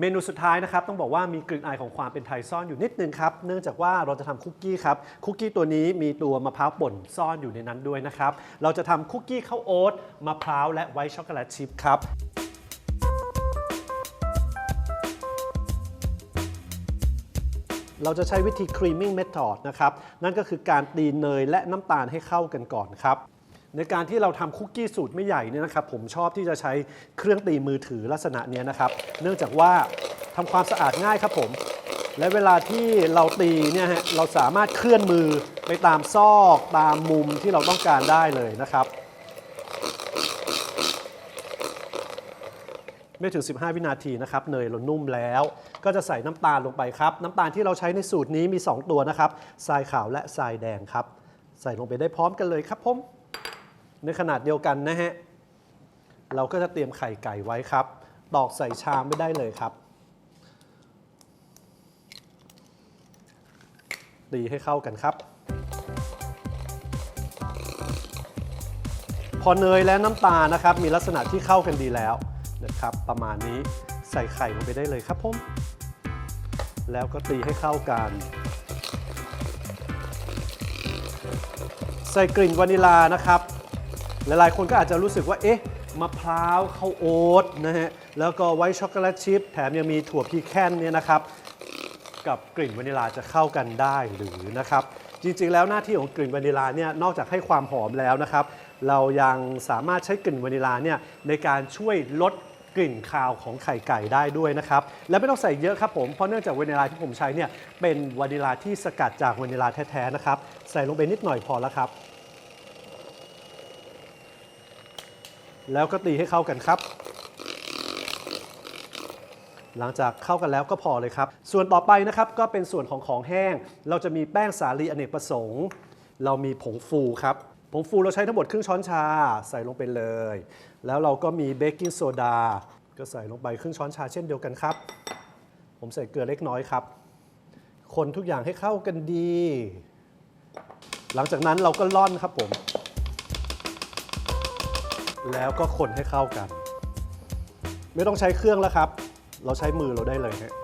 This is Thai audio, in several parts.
เมนูสุดท้ายนะครับต้องบอกว่ามีกลิ่นอายของความเป็นไทยซ่อนอยู่นิดนึงครับเนื่องจากว่าเราจะทำคุกกี้ครับคุกกี้ตัวนี้มีตัวมะพร้าวป่นซ่อนอยู่ในนั้นด้วยนะครับเราจะทำคุกกี้ข้าวโอ๊ตมะพร้าวและไวท์ช็อกโกแลตชิพครับเราจะใช้วิธี creaming method นะครับ นั่นก็คือการตีเนยและน้ำตาลให้เข้ากันก่อนครับ ในการที่เราทำคุกกี้สูตรไม่ใหญ่เนี่ยนะครับผมชอบที่จะใช้เครื่องตีมือถือลักษณะเนี้ยนะครับ เนื่องจากว่าทำความสะอาดง่ายครับผม และเวลาที่เราตีเนี่ยฮะเราสามารถเคลื่อนมือไปตามซอกตามมุมที่เราต้องการได้เลยนะครับ ไม่ถึง 15 วินาทีนะครับเนยเรานุ่มแล้ว ก็จะใส่น้ำตาลลงไปครับ น้ำตาลที่เราใช้ในสูตรนี้มี 2 ตัวนะครับทรายขาวและทรายแดงครับ ใส่ลงไปได้พร้อมกันเลยครับผม ในขนาดเดียวกันนะฮะ เราก็จะเตรียมไข่ไก่ไว้ครับ ตอกใส่ชามไม่ได้เลยครับ ตีให้เข้ากันครับ พอเนยและน้ำตาลนะครับ มีลักษณะที่เข้ากันดีแล้วนะครับ ประมาณนี้ใส่ไข่ลงไปได้เลยครับผม แล้วก็ตีให้เข้ากันใส่กลิ่นวานิลานะครับ หลายๆ คนก็อาจจะรู้สึกว่า เอ๊ะ มะพร้าวข้าวโอ๊ตนะฮะ แล้วก็ไวท์ช็อกโกแลตชิพ แถมยังมีถั่วพีแคนเนี่ยนะครับ กับกลิ่นวานิลาจะเข้ากันได้หรือนะครับ จริงๆ แล้วหน้าที่ของกลิ่นวานิลาเนี่ย นอกจากให้ความหอมแล้วนะครับ เรายังสามารถใช้กลิ่นวานิลาเนี่ยในการช่วยลดกลิ่นคาวของไข่ไก่ได้ด้วยนะครับ และไม่ต้องใส่เยอะครับผม เพราะเนื่องจากวานิลาที่ผมใช้เนี่ยเป็นวานิลาที่สกัดจากวานิลาแท้ๆนะครับ ใส่ลงไปนิดหน่อยพอแล้วครับ แล้วก็ตีให้เข้ากันครับ หลังจากเข้ากันแล้วก็พอเลยครับ ส่วนต่อไปนะครับก็เป็นส่วนของของแห้ง เราจะมีแป้งสาลีอเนกประสงค์ เรามีผงฟูครับผงฟูเราใช้ทั้งหมดครึ่งช้อนชาใส่ลงไปเลย แล้วเราก็มีเบกกิ้งโซดาก็ใส่ลงไปครึ่งช้อนชาเช่นเดียวกันครับ ผมใส่เกลือเล็กน้อยครับ คนทุกอย่างให้เข้ากันดี หลังจากนั้นเราก็ล่อนครับผม แล้วก็คนให้เข้ากัน ไม่ต้องใช้เครื่องแล้วครับ เราใช้มือเราได้เลยฮะ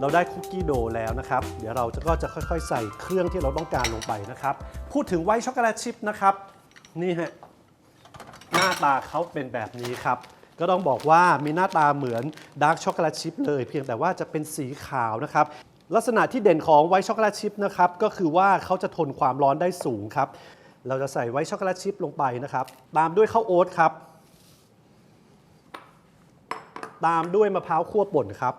เราได้คุกกี้โดแล้วนะครับ เดี๋ยวเราจะก็จะค่อยๆ ใส่เครื่องที่เราต้องการลงไปนะครับ พูดถึงไวท์ช็อกโกแลตชิพนะครับ นี่ฮะหน้าตาเขาเป็นแบบนี้ครับก็ต้องบอกว่ามีหน้าตาเหมือนดาร์กช็อกโกแลตชิพเลย เพียงแต่ว่าจะเป็นสีขาวนะครับ ลักษณะที่เด่นของไวท์ช็อกโกแลตชิพนะครับ ก็คือว่าเขาจะทนความร้อนได้สูงครับ เราจะใส่ไวท์ช็อกโกแลตชิพลงไปนะครับ ตามด้วยข้าวโอ๊ตครับ ตามด้วยมะพร้าวคั่วป่นครับ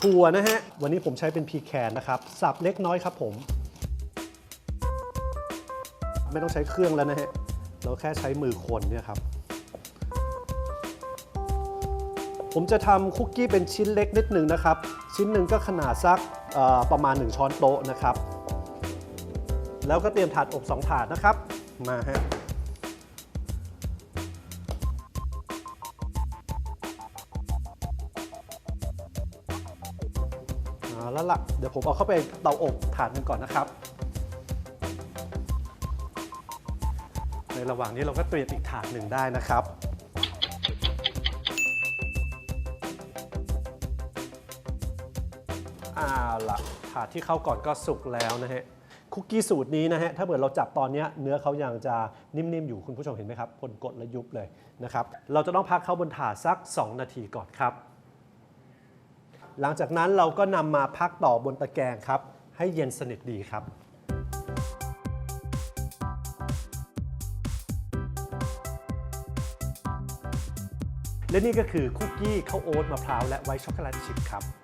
ถั่วนะฮะ วันนี้ผมใช้เป็นพีแคนนะครับ สับเล็กน้อยครับผม ไม่ต้องใช้เครื่องแล้วนะฮะ เราแค่ใช้มือคนเนี่ยครับ ผมจะทำคุกกี้เป็นชิ้นเล็กนิดหนึ่งนะครับ ชิ้นหนึ่งก็ขนาดสักประมาณ 1 ช้อนโต๊ะนะครับ แล้วก็เตรียมถาดอบ2ถาดนะครับ มาฮะเอแล้วล่ะ เดี๋ยวผมเอาเข้าไปเตาอบถาดหนึ่งก่อนนะครับ ในระหว่างนี้เราก็เตรียมอีกถาดหนึ่งได้นะครับเอาล่ะถาดที่เข้าก่อนก็สุกแล้วนะฮะ คุกกี้สูตรนี้นะฮะถ้าเกิดเราจับตอนนี้เนื้อเขายังจะนิ่มๆอยู่คุณผู้ชมเห็นไหมครับพลกดและยุบเลยนะครับเราจะต้องพักเขาบนถาดสัก 2 นาทีก่อนครับ หลังจากนั้นเราก็นำมาพักต่อบนตะแกรงครับ ให้เย็นสนิทดีครับและนี่ก็คือคุกกี้ข้าวโอ๊ตมะพร้าวและไวท์ช็อกโกแลตชิพครับ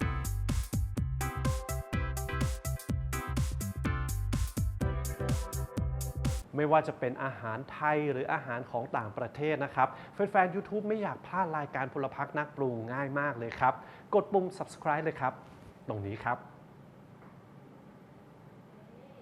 ไม่ว่าจะเป็นอาหารไทยหรืออาหารของต่างประเทศนะครับแฟนๆ YouTube ไม่อยากพลาดรายการพลพักนักปรุงง่ายมากเลยครับ กดปุ่ม subscribe เลยครับ ตรงนี้ครับ